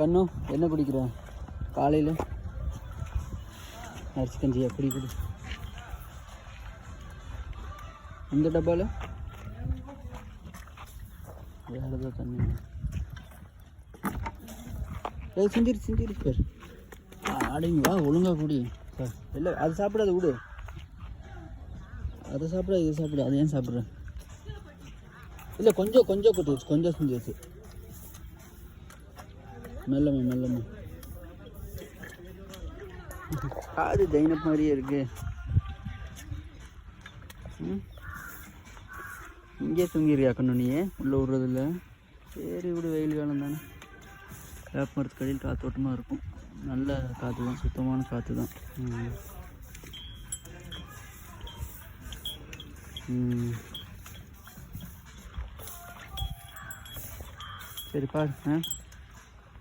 கண்ணு என்ன குடிக்கிற காலையில்? அரிசி கஞ்சியா? குடி குடி. இந்த டப்பாவில் வேறு தண்ணி. ஏ சிந்திரி சிந்திரி சார். அடங்கி வா ஒழுங்கா குடி. சார் இல்லை அது சாப்பிடாத விடு. அதை சாப்பிட இதை சாப்பிடு. அது ஏன் சாப்பிட்ற? இல்லை கொஞ்சம் கொஞ்சம் கொட்டி கொஞ்சம் செஞ்சு வச்சு மெல்லமா மெல்லமா காது தைனப் மாதிரியே இருக்கு. இங்கே தூங்கிடுறியா கண்ணு நீயே? உள்ளே விடுறதில்ல. சரி விடு வெயில் காலம் தானே. வேப்ப கடையில் காத்தோட்டமாக இருக்கும். நல்ல காற்று தான் சுத்தமான காற்று தான். சரி பாரு ஆ?